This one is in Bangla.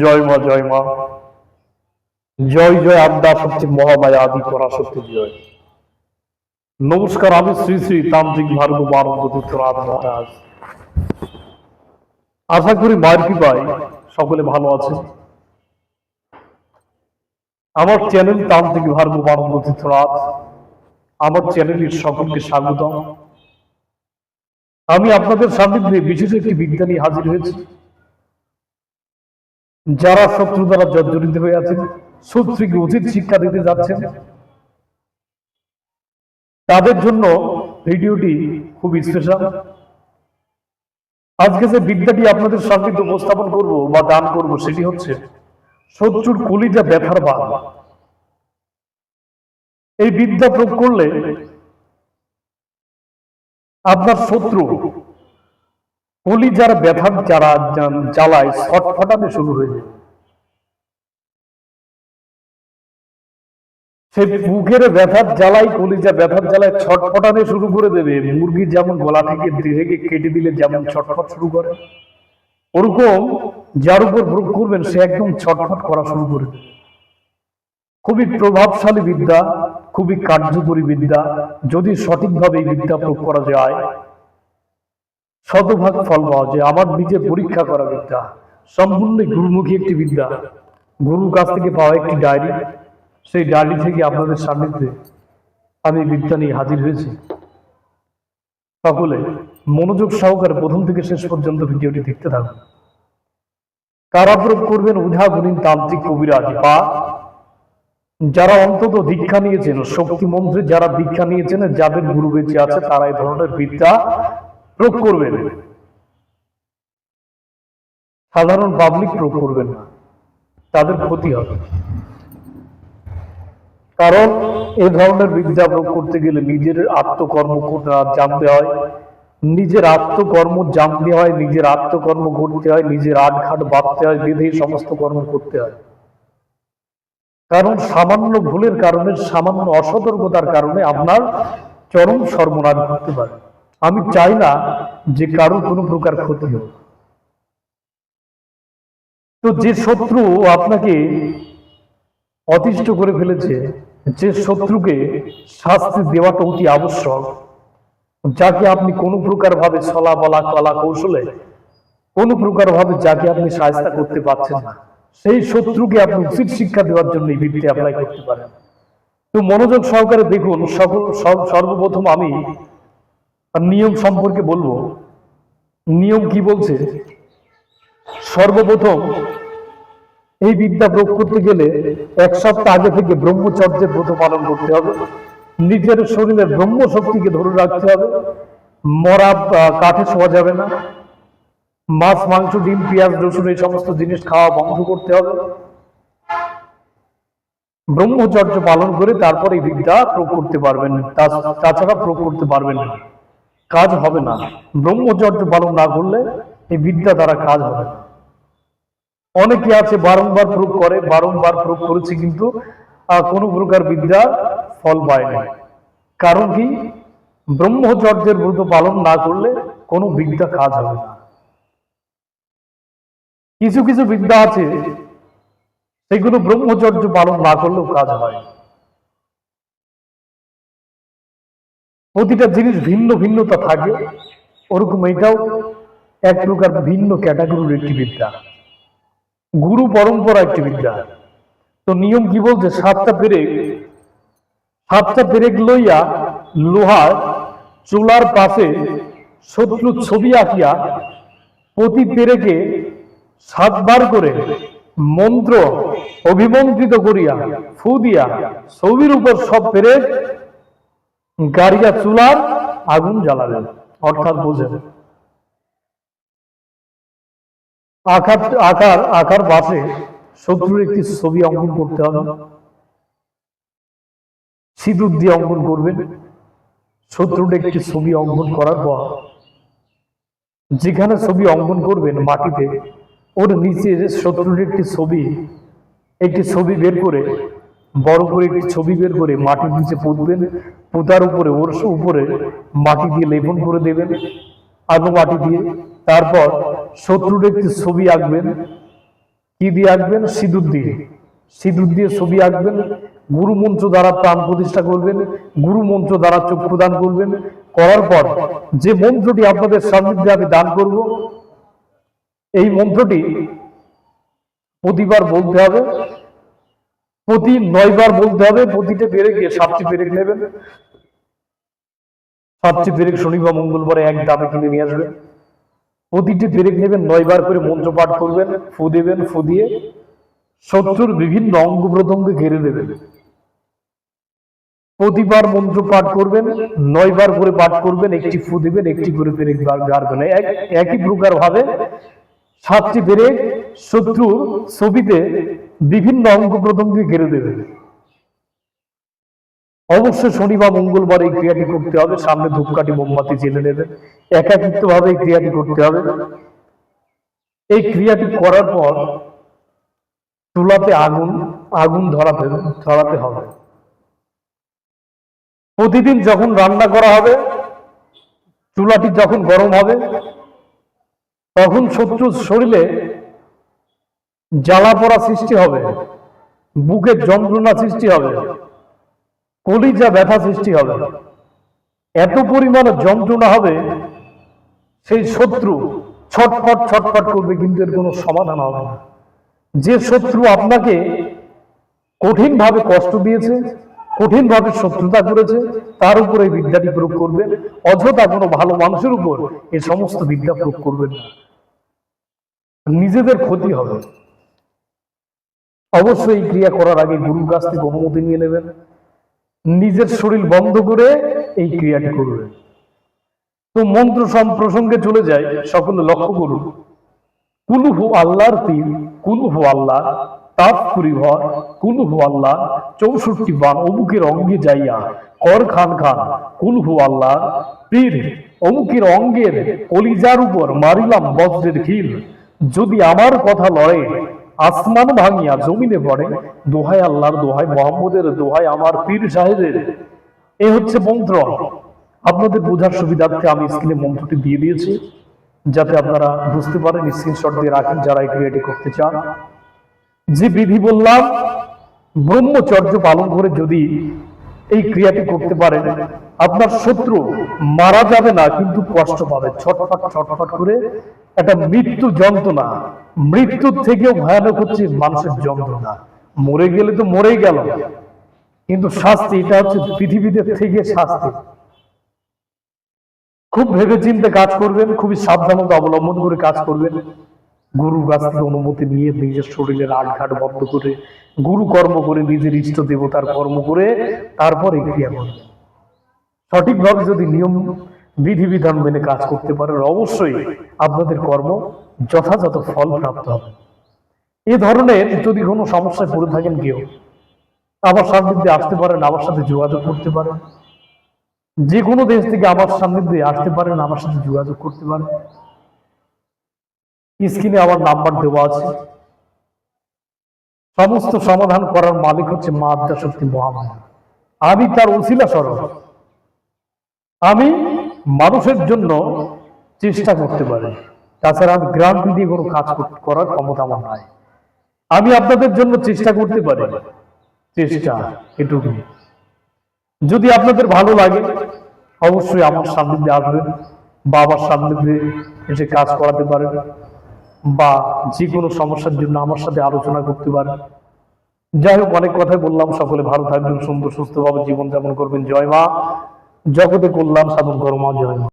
জয় মা জয় মা। জয় জয় আদ্যা শক্তি মহামায়া, আদি পরাশক্তি জয়। নমস্কার, আমি শ্রী শ্রী তান্ত্রিক মানন্দ তীর্থনাথ মহারাজ। আশা করি মায়ের কৃপায় সকলে ভালো আছে আমার চ্যানেল তান্ত্রিক ভারত মানন্দ তীর্থনাথ, আমার চ্যানেলের সকলকে স্বাগতম। আমি আপনাদের সান্নিধ্যে বিশেষ একটি নিয়ে হাজির হয়েছি। যারা শত্রু দ্বারা জর্জরিত হয়ে আছেন শত্রুকে উচিত শিক্ষা দিতে যাচ্ছেন, তাদের জন্য ভিডিওটি খুব স্পেশাল আজকে যে বিদ্যাটি আপনাদের সামনে উপস্থাপন করব বা দান করব, সেটি হচ্ছে শত্রুর কলিজা ব্যথার বাদ। এই বিদ্যা প্রয়োগ করলে আপনার শত্রু কলিজার ব্যথার যারা জ্বালায় ছটফটাতে শুরু হয়ে যায়। সেই বুকের ব্যথার জ্বালাই কলিজা ব্যথার জ্বালায় ছটফটাতে শুরু করে দেবে। মুরগি যেমন গলা থেকে থেকে কেটে দিলে যেমন ছটফট শুরু করে, ওরকম যার উপর প্রয়োগ করবেন, সে একদম ছটফট করা শুরু করে দেবে। খুবই প্রভাবশালী বিদ্যা, খুবই কার্যকরী বিদ্যা, যদি সঠিকভাবে এই বিদ্যা প্রয়োগ করা যায় শতভাগ ফল পাওয়া যায়। আমার নিজে পরীক্ষা করা বিদ্যা। সম্পূর্ণ গুরুমুখী একটি বিদ্যা। গুরুর কাছ থেকে পাওয়া একটি ডায়েরি। সেই ডায়েরি থেকে আপনাদের সান্নিধ্যে আমি বিদ্যা নিয়ে হাজির হয়েছি। সকলে মনোযোগ সহকারে প্রথম থেকে শেষ পর্যন্ত ভিডিওটি দেখতে থাকুন। কারাপ্রয়োগ করবেন উধাগুণীন তান্ত্রিক কবিরাজ বা যারা অন্তত দীক্ষা নিয়েছেন, শক্তি মন্ত্রে যারা দীক্ষা নিয়েছেন, যাদের গুরু বেঁচে আছে, তারা এই ধরনের বিদ্যা প্রয়োগ করবেন। সাধারণ পাবলিক প্রয়োগ করবেন না। তাদের ক্ষতি হবে। কারণ এ ধরনের বিদ্যা প্রয়োগ করতে গেলে নিজের আত্মকর্ম কর- জানতে হয়। নিজের আত্মকর্ম জানতে হয়, নিজের আত্মকর্ম করতে হয়, নিজের আটঘাট বাঁধতে হয়, বেঁধে সমস্ত কর্ম করতে হয়। কারণ সামান্য ভুলের কারণে, সামান্য অসতর্কতার কারণে আপনার চরম সর্বনাশ ঘটতে পারে। আমি চাই না যে কারও কোনো প্রকার ক্ষতি হোক। তো যে শত্রু আপনাকে অতিষ্ঠ করে ফেলেছে, যে শত্রুকে শাস্তি দেওয়াটা অতি আবশ্যক, যাকে আপনি কোনো প্রকার ভাবে ছলা বলা কলা কৌশলে, কোনো প্রকার ভাবে যাকে আপনি সাহায্য করতে পারছেন না, সেই শত্রুকে আপনি উচিত শিক্ষা দেওয়ার জন্য এই বিদ্যা অ্যাপ্লাই করতে পারেন। তো মনোযোগ সহকারে দেখুন, সকল সর্বপ্রথম আমি নিয়ম সম্পর্কে বলব। নিয়ম কি বলছে? সর্বপ্রথম, এই বিদ্যা প্রয়োগ করতে গেলে এক সপ্তাহ আগে থেকে ব্রহ্মচর্যের ব্রত পালন করতে হবে। নিজের শরীরের ব্রহ্ম শক্তিকে ধরে রাখতে হবে। মরা কাঠে শোয়া যাবে না। মাছ, মাংস, ডিম, পেঁয়াজ, রসুন, এই সমস্ত জিনিস খাওয়া বন্ধ করতে হবে। ব্রহ্মচর্য পালন করে তারপর এই বিদ্যা প্রয়োগ করতে পারবেন। তাছাড়া প্রয়োগ করতে পারবেন না। কাজ হবে না। ব্রহ্মচর্য পালন না করলে এই বিদ্যা দ্বারা কাজ হবে না। অনেকে আছে বারংবার প্রয়োগ করে, বারংবার প্রয়োগ করেছে কিন্তু কোনো প্রকার বিদ্যা ফল পায় না কারণ কি? ব্রহ্মচর্যের ব্রত পালন না করলে কোনো বিদ্যা কাজ হবে না। কিছু কিছু বিদ্যা আছে, সেগুলো ব্রহ্মচর্য পালন না করলেও কাজ হয়। প্রতিটা জিনিস ভিন্ন ভিন্নতা থাকে। ওরকম এটাও এক প্রকার ভিন্ন ক্যাটাগরির একটি বিদ্যা। গুরু পরম্পরা একটি বিদ্যা। তো নিয়ম কি বলছে? সাতটা পেরেক। সাতটা পেরেক লইয়া লোহার চুলার পাশে শত্রু ছবি আঁকিয়া প্রতি পেরেকে সাতবার করে মন্ত্র অভিমন্ত্রিত করিয়া, ফু দিয়া ছবির উপর সব পেরেক গাড়িয়া চুলার আগুন জ্বালাবেন অর্থাৎ বোঝেন। আকার আকার আকার পাশে শত্রুর একটি ছবি অঙ্কন করতে হবে। সিঁদুর দিয়ে অঙ্কন করবেন। শত্রুর একটি ছবি অঙ্কন করার পর যেখানে ছবি অঙ্কন করবেন মাটিতে ওর নিচে শত্রুর একটি ছবি একটি ছবি বের করে বড় করে একটি ছবি বের করে মাটির নিচে পুঁতবেন, পুঁতার উপরে ওর উপরে মাটি দিয়ে লেপন করে দেবেন আলু মাটি দিয়ে। তারপর শত্রুর একটি ছবি আঁকবেন। কি দিয়ে আঁকবেন? সিঁদুর দিয়ে। সিঁদুর দিয়ে ছবি আঁকবেন। গুরু মন্ত্র দ্বারা প্রাণ প্রতিষ্ঠা করবেন। গুরু মন্ত্র দ্বারা চক্ষু দান করবেন। করার পর যে মন্ত্রটি আপনাদের সান্নিধ্যে আমি দান করব, এই মন্ত্রটি প্রতিবার বলতে হবে। প্রতি নয়বার বলতে হবে, প্রতিটা পেরেক সাতটি পেরেক নেবেন। সাতটি পেরেক শনি বা মঙ্গলবারে এক দামে কিনে নিয়ে আসবেন। প্রতিটি পেরেক নেবেন, নয়বার করে মন্ত্র পাঠ করবেন, ফু দেবেন, ফু দিয়ে শত্রুর বিভিন্ন অঙ্গ প্রত্যঙ্গে ঘিরে দেবেন। প্রতিবার মন্ত্র পাঠ করবেন, নয়বার করে পাঠ করবেন, একটি ফু দিবেন, একটি করে পেরেক গাড়বেন এক- একই প্রকার ভাবে সাতটি পেরেক শত্রুর ছবিতে বিভিন্ন অঙ্গ প্রত্যঙ্গে ঘিরে দেবে। অবশ্যই শনি বা মঙ্গলবার এই ক্রিয়াটি করতে হবে, সামনে ধূপকাঠি, মোমবাতি জেলে নেবে একাকিত্ব ভাবে এই ক্রিয়াটি করতে হবে। এই ক্রিয়াটি করার পর চুলাতে আগুন আগুন ধরাতে ধরাতে হবে। প্রতিদিন যখন রান্না করা হবে, চুলাটি যখন গরম হবে, তখন শত্রুর শরীরে জ্বালা পড়া সৃষ্টি হবে, বুকের যন্ত্রণা সৃষ্টি হবে, কলিজা ব্যথা সৃষ্টি হবে। এত পরিমাণে যন্ত্রণা হবে, সেই শত্রু ছটফট ছটফট করবে, কিন্তু এর কোনো সমাধান হবে না। যে শত্রু আপনাকে কঠিন ভাবে কষ্ট দিয়েছে কঠিন ভাবে শত্রুতা করেছে, তার উপর এই বিদ্যাটি প্রয়োগ করবেন। অযথা কোনো ভালো মানুষের উপর এই সমস্ত বিদ্যা প্রয়োগ করবেন না। নিজেদের ক্ষতি হবে। অবশ্যই ক্রিয়া করার আগে গুরুর কাছ থেকে অনুমতি নিয়ে নেবেন। নিজের শরীর বন্ধ করে এই ক্রিয়াটি করবেন। তো মন্ত্র সম- প্রসঙ্গে চলে যায় সকলে লক্ষ্য করুন। কুলুহু আল্লাহর তীর কুলুহু আল্লাহ তাপ ভর কুলুহু আল্লাহ, চৌষট্টি বান অমুকের অঙ্গে যাইয়া কর খান খান, কুলহু আল্লাহ, পীর অমুকের অঙ্গের কলিজার উপর মারিলাম বজ্রের খিল যদি আমার কথা লড়ে আসমান ভাঙিয়া জমিনে পড়ে। দোহাই আল্লাহর দোহাই, মোহাম্মদের দোহাই, আমার পীর সাহেবের। এ হচ্ছে মন্ত্র। আপনাদের বোঝার সুবিধার্থে আমি স্ক্রিনে মন্ত্রটি দিয়ে দিয়েছি। যাতে আপনারা বুঝতে পারেন স্ক্রিনশট দিয়ে রাখেন যারা এই ক্রিয়াটি করতে চান। যে বিধি বললাম, ব্রহ্মচর্য পালন করে যদি এই ক্রিয়াটি করতে পারেন, আপনার শত্রু মারা যাবে না, কিন্তু কষ্ট পাবে। ছটফট ছটফট করে একটা মৃত্যু যন্ত্রণা মৃত্যুর থেকেও ভয়ানক হচ্ছে মানুষের যন্ত্রণা। মরে গেলে তো মরেই গেল। কিন্তু শাস্তি, এটা হচ্ছে পৃথিবীতে থেকে শাস্তি। খুব ভেবে চিন্তে কাজ করবেন, খুবই সাবধানতা অবলম্বন করে কাজ করবেন। গুরুর কাছ থেকে অনুমতি নিয়ে নিজের শরীরের আটঘাট বন্ধ করে গুরু কর্ম করে নিজের ইষ্ট দেবতার কর্ম করে তারপর এই ক্রিয়া করবেন। সঠিকভাবে যদি নিয়ম, বিধিবিধান মেনে কাজ করতে পারেন, অবশ্যই আপনাদের কর্ম যথাযথ ফল প্রাপ্ত হবে। এ ধরনের যদি কোনো সমস্যায় পড়ে থাকেন কেউ, আবার সান্নিধ্যে আসতে পারেন, আমার সাথে যোগাযোগ করতে পারেন। যে কোনো দেশ থেকে আমার সান্নিধ্যে আসতে পারেন, আমার সাথে যোগাযোগ করতে পারেন। স্ক্রিনে আমার নাম্বার দেওয়া আছে। সমস্ত সমাধান করার মালিক হচ্ছে মা আদ্যা শক্তি মহামায়া আমি তার উসিলা স্বরূপ আমি মানুষের জন্য চেষ্টা করতে পারি। তাছাড়া আমি গ্রান্টি দিয়ে কোনো কাজ করার ক্ষমতা আমার নাই। আমি আপনাদের জন্য চেষ্টা করতে পারি। চেষ্টা, এটুকু। যদি আপনাদের ভালো লাগে, অবশ্যই আমার সান্নিধ্যে আসবেন বা আমার সান্নিধ্যে এসে কাজ করাতে পারেন, বা যে কোনো সমস্যার জন্য আমার সাথে আলোচনা করতে পারেন। যাই হোক, অনেক কথাই বললাম। সকলে ভালো থাকবেন, সুন্দর, সুস্থভাবে জীবনযাপন করবেন। জয় মা, জগতে কল্যাণ সাধন কর্মা জয় মা।